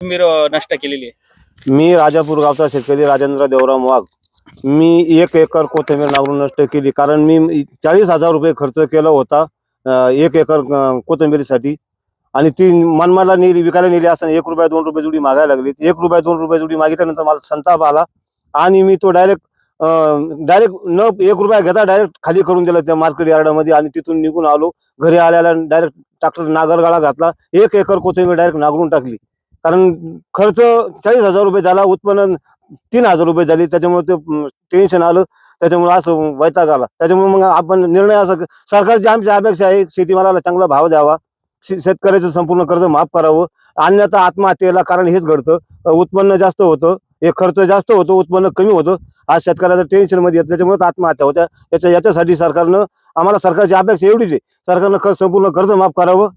कोथिंबीर नष्ट केलेली आहे. मी राजापूर गावचा शेतकरी राजेंद्र देवराम वाघ. मी एक एकर कोथिंबीर नांगरून नष्ट केली कारण मी चाळीस हजार रुपये खर्च केला होता अं, एक एकर अं, कोथिंबीरीसाठी. आणि ती मनमाडला नेली विकायला नेली असताना एक रुपया दोन रुपये जुडी मागायला लागली. एक रुपया दोन रुपये जुडी मागितल्यानंतर मला संताप आला आणि मी तो डायरेक्ट डायरेक्ट न एक रुपया घेता डायरेक्ट खाली करून दिला त्या मार्केट यार्डामध्ये आणि तिथून निघून आलो. घरी आल्याला डायरेक्ट ट्रॅक्टर नागरगाळा घातला. एक एकर कोथिंबीर डायरेक्ट नागरून टाकली. कारण खर्च चाळीस हजार रुपये झाला उत्पन्न तीन हजार रुपये झाली त्याच्यामुळे ते टेन्शन आलं त्याच्यामुळे असं वैताग आला. त्याच्यामुळे मग आपण निर्णय असा सरकारची आमची अपेक्षा आहे शेतीमालाला चांगला भाव द्यावा शे- शेतकऱ्याचं संपूर्ण कर्ज माफ करावं अन्यथा आत्महत्येला कारण हेच घडतं उत्पन्न जास्त होतं हे खर्च जास्त होतो उत्पन्न कमी होतं आज शेतकऱ्याचं टेन्शनमध्ये येतं त्याच्यामुळे आत्महत्या होत्या. याच्या याच्यासाठी सरकारनं आम्हाला सरकारची अपेक्षा एवढीच आहे. सरकारनं संपूर्ण कर्ज माफ करावं